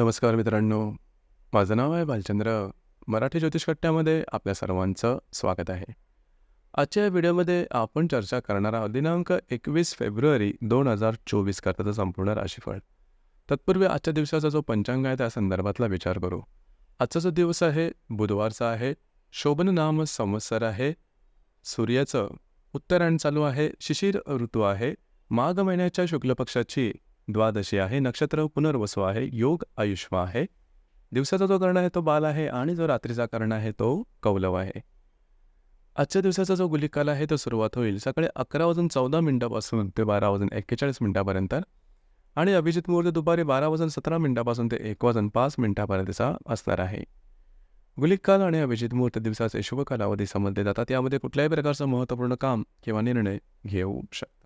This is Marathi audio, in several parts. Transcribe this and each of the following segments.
नमस्कार मित्रांनो. माझं नाव आहे भालचंद्र मराठी ज्योतिषकट्ट्यामध्ये आपल्या सर्वांचं स्वागत आहे. आजच्या या व्हिडिओमध्ये आपण चर्चा करणार आहोत. दिनांक एकवीस फेब्रुवारी दोन हजार चोवीस करताचं संपूर्ण राशीफळ. तत्पूर्वी आजच्या दिवसाचा जो पंचांग आहे त्या संदर्भातला विचार करू. आजचा जो दिवस आहे बुधवारचा आहे शोभन नाम संवत्सर आहे सूर्याचं उत्तरायण चालू आहे शिशिर ऋतू आहे माघ महिन्याच्या शुक्ल पक्षाची द्वादशी आहे नक्षत्र पुनर्वसू आहे योग आयुष्म आहे. दिवसाचा जो कर्ण आहे तो बाल आहे आणि जो रात्रीचा कर्ण आहे तो कौलव आहे. आजच्या दिवसाचा जो गुलिकाल आहे तो सुरुवात होईल सकाळी अकरा वाजून चौदा मिनिटापासून ते बारा वाजून एक्केचाळीस मिनिटापर्यंत आणि अभिजित मुहूर्त दुपारी बारा वाजून सतरा मिनिटापासून ते एक वाजून पाच मिनिटापर्यंतचा असणार आहे. गुलिकाल आणि अभिजित मुहूर्त दिवसाचे शुभ कालावधी समजले जातात. यामध्ये कुठल्याही प्रकारचं महत्त्वपूर्ण काम किंवा निर्णय घेऊ शकतो.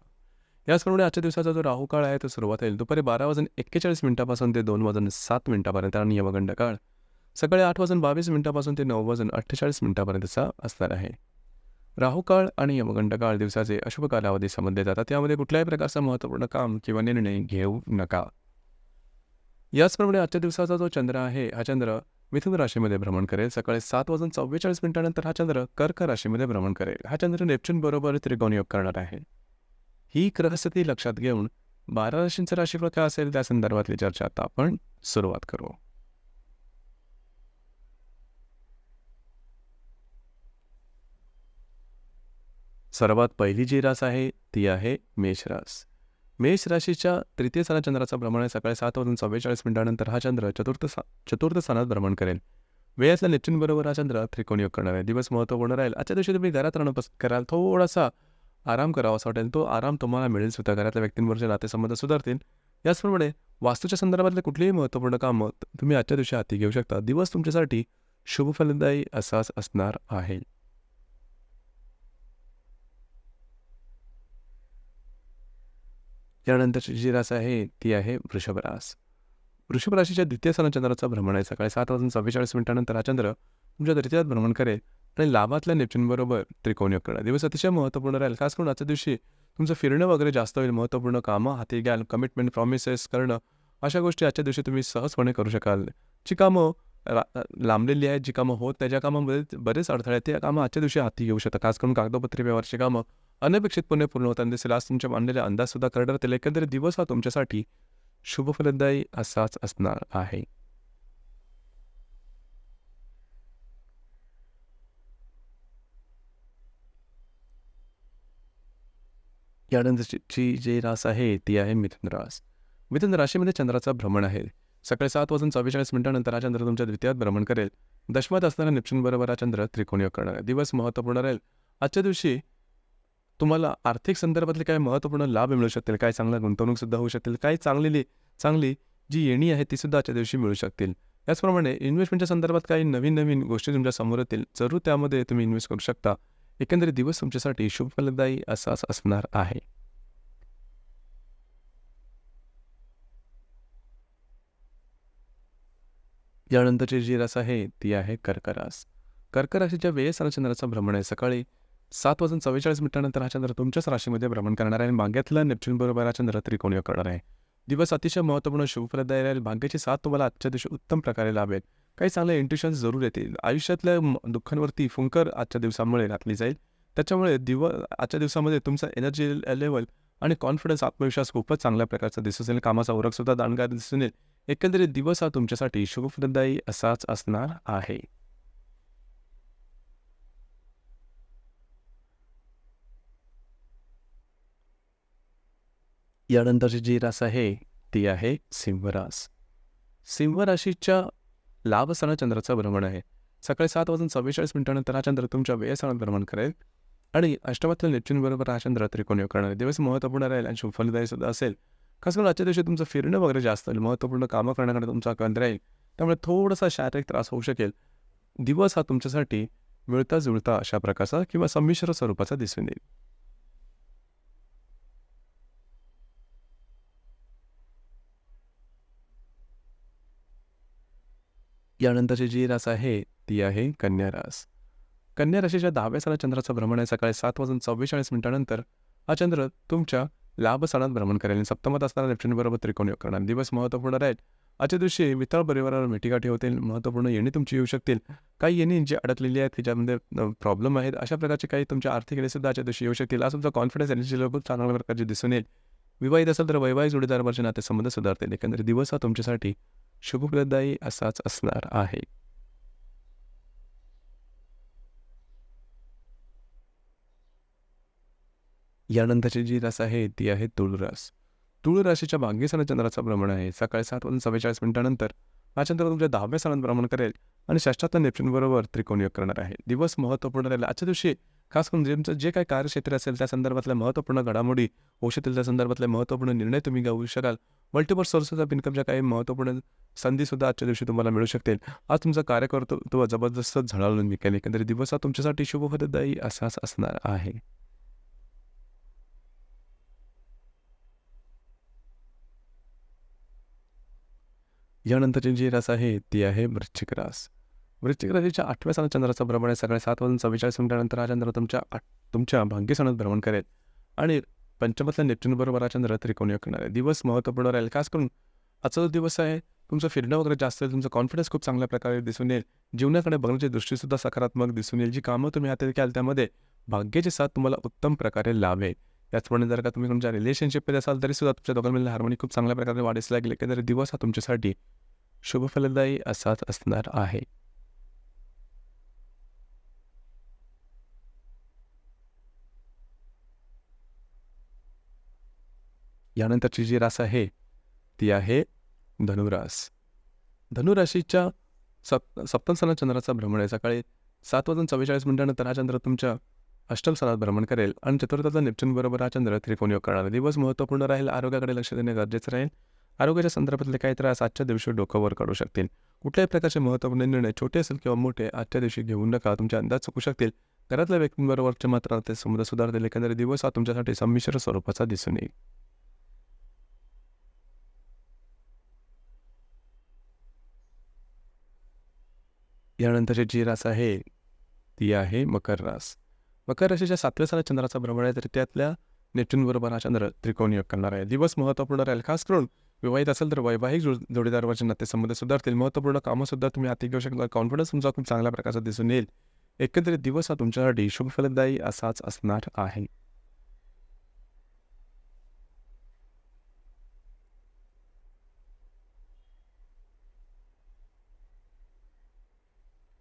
याचप्रमाणे आजच्या दिवसाचा जो राहू काळ आहे तो सुरुवात होईल. दुपारी बारा वाजून एक्केचाळीस मिनिटापासून ते दोन वाजून सात मिनिटापर्यंत आणि यमगंड काळ. सकाळी आठ वाजून बावीस मिनिटापासून ते नऊ वाजून अठ्ठेचाळीस मिनिटापर्यंतचा असणार आहे. राहू काळ आणि यमगंड काळ दिवसाचे अशुभ कालावधी समजले जातात. त्यामध्ये कुठल्याही प्रकारचं महत्त्वपूर्ण काम किंवा निर्णय घेऊ नका. याचप्रमाणे आजच्या दिवसाचा जो चंद्र आहे हा चंद्र मिथुन राशीमध्ये भ्रमण करेल. सकाळी सात वाजून चव्वेचाळीस मिनिटानंतर हा चंद्र कर्क राशीमध्ये भ्रमण करेल. हा चंद्र नेपच्यून बरोबर त्रिकोण योग करणार आहे. ही ग्रहस्थिती लक्षात घेऊन बारा राशींचं राशीफळ काय असेल त्या संदर्भातली चर्चा आता आपण सुरुवात करू. सर्वात पहिली जी रास आहे ती आहे मेष रास. मेष राशीच्या तृतीय स्थानात चंद्राचा भ्रमण आहे. सकाळी सात वाजून चव्वेचाळीस मिनिटानंतर हा चंद्र चतुर्थ सा चतुर्थ स्थानात भ्रमण करेल. वेळातल्या नेपच्यून बरोबर हा चंद्र त्रिकोण योग करणार आहे. दिवस महत्त्वपूर्ण राहील. आजच्या दिवशी तुम्ही घरात राहणं पसंत कराल. थोडासा आराम करावा असं वाटेल. तो आराम तुम्हाला मिळेल सुद्धा. घरातल्या व्यक्तींवरचे नातेसंबंध सुधारतील. याचप्रमाणे वास्तूच्या संदर्भातले कुठलीही महत्त्वपूर्ण कामं तुम्ही आजच्या दिवशी हाती घेऊ शकता. दिवस तुमच्यासाठी शुभ फलदायी असाच असणार आहे. यानंतरची जी रास आहे ती आहे वृषभ रास. वृषभ राशीच्या द्वितीय स्थानात चंद्राचा भ्रमण आहे. सकाळी सात वाजून सव्वेचाळीस मिनिटानंतर हा चंद्र तुमच्या तृतीयात भ्रमण करेल. आणि लाभातल्या नेपच्यूनबरोबर त्रिकोणी करणं दिवस अतिशय महत्त्वपूर्ण राहील. खास करून आजच्या दिवशी तुमचं फिरणं वगैरे जास्त होईल. महत्त्वपूर्ण कामं हाती घ्याल कमिटमेंट प्रॉमिसेस करणं अशा गोष्टी आजच्या दिवशी तुम्ही सहजपणे करू शकाल. जी कामं रा लांबलेली आहेत जी कामं होत त्याच्या कामामध्ये बरेच अडथळे आहेत त्या कामं आजच्या दिवशी हाती घेऊ शकतात खास करून कागदोपत्री व्यवहारची कामं अनपेक्षितपणे पूर्ण होतात दिसेल. आज तुमच्या मांडलेले अंदाजसुद्धा करणार राहतील एकंदरीत दिवस हा तुमच्यासाठी शुभफलदायी असाच असणार आहे. यानंतरची जी रास आहे ती आहे मिथुन रास. मिथुन राशीमध्ये चंद्राचा भ्रमण आहे. सकाळी सात वाजून चव्वेचाळीस मिनिटानंतर हा चंद्र तुमच्या द्वितीयात भ्रमण करेल. दशमात असणारा निपचून बरोबर हा चंद्र त्रिकोणीय करणार आहे. दिवस महत्त्वपूर्ण राहील. आजच्या दिवशी तुम्हाला आर्थिक संदर्भातले काही महत्त्वपूर्ण लाभ मिळू शकतील. काही चांगल्या गुंतवणूकसुद्धा होऊ शकतील. काही चांगलेली चांगली जी येणी आहे तीसुद्धा आजच्या दिवशी मिळू शकतील. त्याचप्रमाणे इन्व्हेस्टमेंटच्या संदर्भात काही नवीन नवीन गोष्टी तुमच्यासमोर येतील. जरूर त्यामध्ये तुम्ही इन्व्हेस्ट करू शकता. एकंदरीत दिवस तुमच्यासाठी शुभफलदायी असाच असणार आहे. यानंतरची जी रास आहे ती आहे कर्करास. कर्कराशीच्या वेळेस चंद्राचा भ्रमण आहे. सकाळी सात वाजून चव्वेचाळीस मिनिटानंतर हा चंद्र तुमच्याच राशीमध्ये भ्रमण करणार आहे आणि भाग्यातला नेपच्यून बरोबर हा चंद्र त्रिकोणीय करणार आहे. दिवस अतिशय महत्त्वपूर्ण शुभप्रदाय राहील भाग्याची साथ तुम्हाला आजच्या दिवशी उत्तम प्रकारे लाभेल काही चांगले इंट्युशन्स जरूर येतील. आयुष्यातल्या दुःखांवरती फुंकर आजच्या दिवसामुळे घातली जाईल. त्याच्यामुळे दिव आजच्या दिवसामध्ये तुमचा एनर्जी लेवल आणि कॉन्फिडन्स आत्मविश्वास खूपच चांगल्या प्रकारचा दिसून येईल. कामाचा ओरखसुद्धा दाणगार दिसून येईल. एकंदरीत दिवस हा तुमच्यासाठी शुभफलदायी असाच असणार आहे. यानंतरची जी रास आहे ती आहे सिंहरास. सिंहराशीच्या लाभ लाभस्थानात चंद्राचं भ्रमण आहे. सकाळी सात वाजून सव्वेचाळीस मिनिटानंतर हा चंद्र तुमच्या व्ययस्थानात भ्रमण करेल. आणि अष्टमातल्या नेपच्यून बरोबर हा चंद्र त्रिकोण योग करणार दिवस महत्त्वपूर्ण राहील आणि शुभफलदायी सुद्धा असेल. खास करून आजच्या दिवशी तुमचं फिरणं वगैरे जास्त होईल महत्त्वपूर्ण कामं करण्याकडे तुमचा कंद राहील. त्यामुळे थोडासा शारीरिक त्रास होऊ शकेल. दिवस हा तुमच्यासाठी मिळता जुळता अशा प्रकारचा किंवा संमिश्र स्वरूपाचा दिसून येईल. यानंतरची जी रास आहे ती आहे कन्या रास. कन्या राशीच्या दहाव्या साला चंद्राचं भ्रमण आहे. सकाळी सात वाजून चव्वेचाळीस मिनिटानंतर हा चंद्र तुमच्या लाभ स्थानात भ्रमण करेल. आणि सप्तमात असणारा नेपच्यून बरोबर त्रिकोण योग करणार दिवस महत्त्वपूर्ण राहील. आजच्या दिवशी मित्र परिवारावर भेटीगाठी होतील महत्त्वपूर्ण येणी तुमची येऊ शकतील. काही येणी जी अडकलेली आहेत त्याच्यामध्ये प्रॉब्लेम आहेत. अशा प्रकारचे काही तुमच्या आर्थिक येणेसुद्धा आजच्या दिवशी येऊ शकतील. आज तुमचा कॉन्फिडन्स एनर्जी लेवल खूप चांगल्या प्रकारचे दिसून येईल. विवाहित असेल तर वैवाहिक जोडीदारावरचे नातेसंबंध सुधारतील. एकंदरीत दिवस हा तुमच्यासाठी शुभप्रदायी असाच असणार आहे. यानंतरची जी रस आहे ती आहे तुळरस. तुळराशीच्या तुळ राशीच्या भाग्य चंद्राचा भ्रमण आहे. सकाळी सात वाजून सव्वेचाळीस मिनिटानंतर हा चंद्र तुमच्या दहाव्या सणात भ्रमण करेल आणि षष्ठातल्या नेपच्यून त्रिकोण योग करणार आहे. दिवस महत्त्वपूर्ण राहील. आजच्या दिवशी खास करून तुमचं जे काही कार्यक्षेत्र असेल त्या संदर्भातल्या महत्त्वपूर्ण घडामोडी होऊ शकतील त्या संदर्भातले महत्त्वपूर्ण निर्णय तुम्ही घेऊ शकाल. मल्टिपल सोर्सेस ऑफ इन्कमच्या काही महत्त्वपूर्ण संधीसुद्धा आजच्या दिवशी तुम्हाला मिळू शकतील. आज तुमचा कार्यकर्तृत्व जबरदस्त झळाळून निघेल. एकंदरीत दिवस हा तुमच्यासाठी शुभफलदायी असाच असणार आहे. यानंतरची जी रास आहे ती आहे वृश्चिक रास. वृश्चिक राशीच्या आठव्या सणात चंद्राचा भ्रमण आहे. सकाळी सात वाजून चव्वेचाळीस मिनिटानंतर हा चंद्र तुमच्या तुमच्या भाग्यसणात भ्रमण करेल. आणि पंचमतल्या नेपच्यून हा चंद्र त्रिकोणीय करणार आहे? दिवस महत्त्वपूर्ण राहील. खास करून आजचा जो दिवस आहे तुमचं फिरणं वगैरे जास्त आहे तुमचं कॉन्फिडन्स खूप चांगल्या प्रकारे दिसून येईल. जीवनाकडे बघण्याची दृष्टीसुद्धा सकारात्मक दिसून येईल. जी कामं तुम्ही हातात घ्याल त्यामध्ये भाग्याचे साथ तुम्हाला उत्तम प्रकारे लाभेल. त्याचप्रमाणे जर का तुम्ही तुमच्या रिलेशनशिपमध्ये असाल तरी सुद्धा तुमच्या दोघांमधील हार्मोनी खूप चांगल्या प्रकारे वाढीस लागेल. तरी दिवस हा तुमच्यासाठी शुभफलदायी असाच असणार आहे. यानंतरची जी रास आहे. ती आहे धनुरास. धनुराशीच्या सप सप्तम सणात चंद्राचा भ्रमण आहे. सकाळी सात वाजून चव्वेचाळीस मिनिटानंतर हा चंद्र तुमच्या अष्टम सणात भ्रमण करेल आणि चतुर्थाचा नेपच्यून बरोबर हा चंद्र त्रिकोण करणार दिवस महत्त्वपूर्ण राहील आरोग्याकडे लक्ष देणे गरजेचं राहील. आरोग्याच्या संदर्भातले काही त्रास आजच्या दिवशी डोकं काढू शकतील. कुठल्याही प्रकारचे महत्त्वपूर्ण निर्णय छोटे असेल किंवा मोठे आजच्या दिवशी घेऊ नका. तुमचे अंदाज चुकू शकतील. घरातल्या व्यक्तींबरोबरचे मात्र ते समुद्र सुधारतील. एकंदरीत दिवस हा तुमच्यासाठी संमिश्र स्वरूपाचा दिसून येईल. यानंतरची जी रास आहे ती आहे मकर रास. मकर राशीच्या सातव्या साला चंद्राचा भ्रमण आहे तर त्यातल्या नेप्ट्यूनबरोबर हा चंद्र त्रिकोणी करणार आहे. दिवस महत्त्वपूर्ण राहील. खास करून विवाहित असेल तर वैवाहिक जो जोडीदारावरचे नातेसंबंध सुधारतील. महत्त्वपूर्ण कामंसुद्धा तुम्ही हाती घेऊ शकता. कॉन्फिडन्स तुमचा खूप चांगल्या प्रकारचा दिसून येईल. एकंदरीत दिवस हा तुमच्यासाठी शुभफलदायी असाच असणार आहे.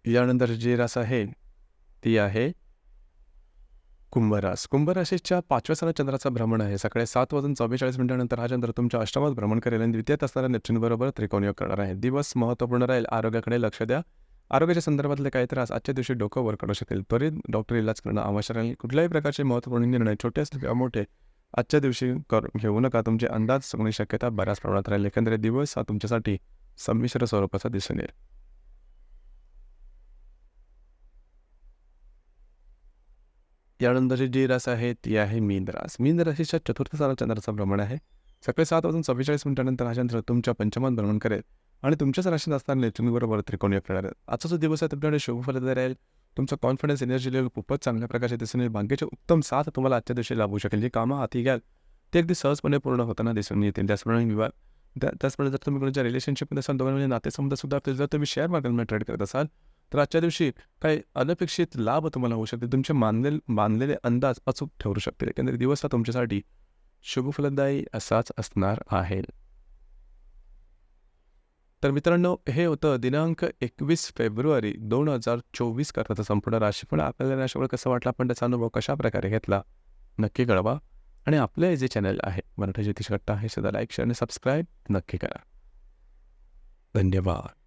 यानंतर जी रास आहे ती आहे कुंभरास. कुंभराशीच्या पाचव्या सणात चंद्राचा भ्रमण आहे. सकाळी सात वाजून चव्वेचाळीस मिनिटानंतर हा चंद्र तुमच्या अष्टमात भ्रमण करेल आणि द्वितीयात असणाऱ्या नेपच्यूनबरोबर त्रिकोणीय करणार आहे. दिवस महत्त्वपूर्ण राहील. आरोग्याकडे लक्ष द्या. आरोग्याच्या संदर्भातले काही त्रास आजच्या दिवशी डोकं वर काढू शकेल. त्वरित डॉक्टर इलाज करणं आवश्यक राहील. कुठल्याही प्रकारचे महत्त्वपूर्ण निर्णय छोटे असतील किंवा मोठे आजच्या दिवशी कर घेऊ नका. तुमचे अंदाज चुकण्याची शक्यता बऱ्याच प्रमाणात राहील. एकंदरीत दिवस हा तुमच्यासाठी संमिश्र स्वरूपाचा दिसून येईल. यानंतरची जी रास आहे ती आहे मीन रास. मीन राशीच्या चतुर्थ साला चंद्राचा भ्रमण आहे. सकाळी सात वाजून चव्वेचाळीस मिनिटानंतर हा चंद्र तुमच्या पंचमात भ्रमण करेल आणि तुमच्याच राशीत असताना तुम्ही बरोबर त्रिकोणी आहे आजचा जो दिवस आहे तुमच्याकडे शुभफलदायी राहील. तुमचा कॉन्फिडन्स एनर्जी लेवल खूपच चांगल्या प्रकारचे दिसून येईल. भाग्याचे उत्तम साथ तुम्हाला आजच्या दिवशी लाभू शकेल. जे कामं हाती घ्याल ते अगदी सहजपणे पूर्ण होताना दिसून येतील. त्याचप्रमाणे विवाह त्या त्याचप्रमाणे जर तुम्ही कोणाच्या रिलेशनशिपमध्ये असाल दोघांमध्ये नातेसंबंध सुद्धा जर तुम्ही शेअर मार्केटमध्ये ट्रेड करत असाल तर आजच्या दिवशी काही अनपेक्षित लाभ तुम्हाला होऊ शकते तुमचे मानले मानलेले अंदाज अचूक ठरू शकतील. एकंदरीत दिवस हा तुमच्यासाठी शुभफलदायी असाच असणार आहे. तर मित्रांनो हे होतं दिनांक एकवीस फेब्रुवारी दोन हजार चोवीस करताचं संपूर्ण राशीफळ आपल्याला राशीफळ कसं वाटलं? आपण त्याचा अनुभव कशा प्रकारे घेतला? नक्की कळवा. आणि आपलं जे चॅनल आहे मराठी ज्योतिष कट्टा हे सुद्धा लाईक शेअर आणि सबस्क्राईब नक्की करा. धन्यवाद.